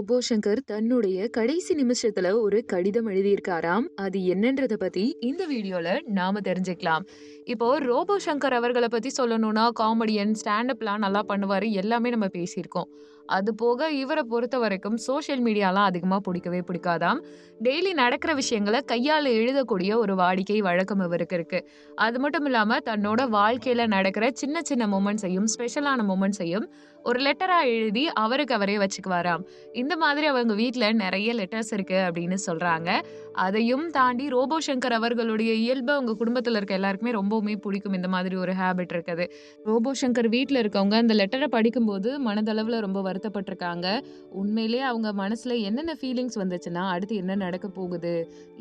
உபோ சங்கர் தன்னுடைய கடைசி நிமிஷத்துல ஒரு கடிதம் எழுதியிருக்காராம். அது என்னன்றத பத்தி இந்த வீடியோல நாம தெரிஞ்சுக்கலாம். இப்போ ரோபோ சங்கர் அவர்களை பத்தி சொல்லணும்னா காமெடியன் ஸ்டாண்டப்லாம் நல்லா பண்ணுவாரு எல்லாமே நம்ம பேசியிருக்கோம். அது போக இவரை பொறுத்த வரைக்கும் சோஷியல் மீடியாலாம் அதிகமாக பிடிக்கவே பிடிக்காதாம். டெய்லி நடக்கிற விஷயங்களை கையால் எழுதக்கூடிய ஒரு வாடிக்கை வழக்கம் இவருக்கு இருக்கு. அது மட்டும் இல்லாமல் தன்னோட வாழ்க்கையில் நடக்கிற சின்ன சின்ன மூமெண்ட்ஸையும் ஸ்பெஷலான மூமெண்ட்ஸையும் ஒரு லெட்டராக எழுதி அவருக்கு அவரே வச்சுக்குவாராம். இந்த மாதிரி அவங்க வீட்டில் நிறைய லெட்டர்ஸ் இருக்குது அப்படின்னு சொல்கிறாங்க அதையும் தாண்டி ரோபோ சங்கர் அவர்களுடைய இயல்பு அவங்க குடும்பத்தில் இருக்க எல்லாருக்குமே ரொம்பவுமே பிடிக்கும். இந்த மாதிரி ஒரு ஹேபிட் இருக்குது. ரோபோ சங்கர் வீட்டில் இருக்கவங்க அந்த லெட்டரை படிக்கும்போது மனதளவில் ரொம்ப வருத்தப்பட்டிருக்காங்க. உண்மையிலேயே அவங்க மனசில் என்னென்ன ஃபீலிங்ஸ் வந்துச்சுன்னா அடுத்து என்ன நடக்க போகுது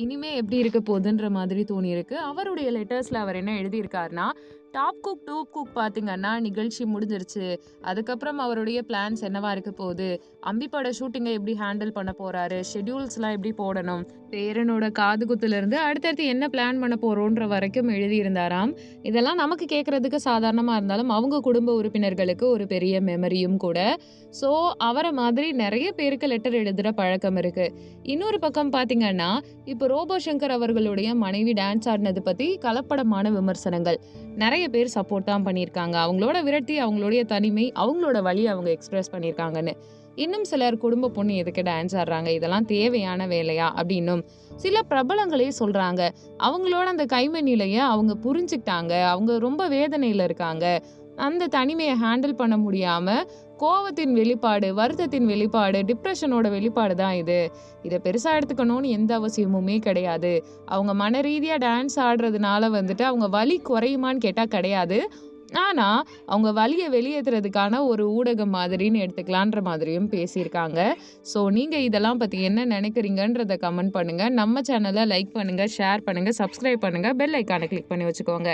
இனிமே எப்படி இருக்க போகுதுன்ற மாதிரி தோணியிருக்கு. அவருடைய லெட்டர்ஸில் அவர் என்ன எழுதியிருக்காருன்னா டாப் குக் டூப் குக் பார்த்தீங்கன்னா நிகழ்ச்சி முடிஞ்சிருச்சு. அதுக்கப்புறம் அவருடைய பிளான்ஸ் என்னவா இருக்க போகுது? அம்பிப்பட ஷூட்டிங்கை எப்படி ஹேண்டில் பண்ண போறாரு? ஷெட்யூல்ஸ்லாம் எப்படி போடணும்? பேரனோட காது குத்துலேருந்து அடுத்தடுத்து என்ன பிளான் பண்ண போறோன்ற வரைக்கும் எழுதியிருந்தாராம். இதெல்லாம் நமக்கு கேட்கறதுக்கு சாதாரணமாக இருந்தாலும் அவங்க குடும்ப உறுப்பினர்களுக்கு ஒரு பெரிய மெமரியும் கூட. ஸோ அவரை மாதிரி நிறைய பேருக்கு லெட்டர் எழுதுகிற பழக்கம் இருக்கு. இன்னொரு பக்கம் பார்த்தீங்கன்னா இப்போ ரோபோ சங்கர் அவர்களுடைய மனைவி டான்ஸ் ஆடினது பற்றி கலப்படமான விமர்சனங்கள். நிறைய பேர் சப்போர்ட் தான் பண்ணியிருக்காங்க. அவங்களோட விரட்டி அவங்களுடைய தனிமை அவங்களோட வழி அவங்க எக்ஸ்பிரஸ் பண்ணியிருக்காங்கன்னு. இன்னும் சிலர் குடும்ப பொண்ணு எதுக்கு டான்ஸ் ஆடுறாங்க? இதெல்லாம் தேவையான வேலையா? அப்படின்னும் சில பிரபலங்களே சொல்றாங்க. அவங்களோட அந்த கைமை நிலையை அவங்க புரிஞ்சுக்கிட்டாங்க. அவங்க ரொம்ப வேதனையில இருக்காங்க. அந்த தனிமையை ஹேண்டில் பண்ண முடியாம கோவத்தின் வெளிப்பாடு வருத்தத்தின் வெளிப்பாடு டிப்ரெஷனோட வெளிப்பாடு தான் இது. இதை பெருசாக எடுத்துக்கணும்னு எந்த அவசியமுமே கிடையாது. அவங்க மன ரீதியாக டான்ஸ் ஆடுறதுனால வந்துட்டு அவங்க வலி குறையுமான்னு கேட்டால் கிடையாது. ஆனால் அவங்க வலியை வெளியேற்றுறதுக்கான ஒரு ஊடகம் மாதிரின்னு எடுத்துக்கலான்ற மாதிரியும் பேசியிருக்காங்க. ஸோ நீங்கள் இதெல்லாம் பற்றி என்ன நினைக்கிறீங்கன்றத கமெண்ட் பண்ணுங்கள் நம்ம சேனலை லைக் பண்ணுங்கள் ஷேர் பண்ணுங்கள் சப்ஸ்கிரைப் பண்ணுங்கள் பெல் ஐக்கானை கிளிக் பண்ணி வச்சுக்கோங்க.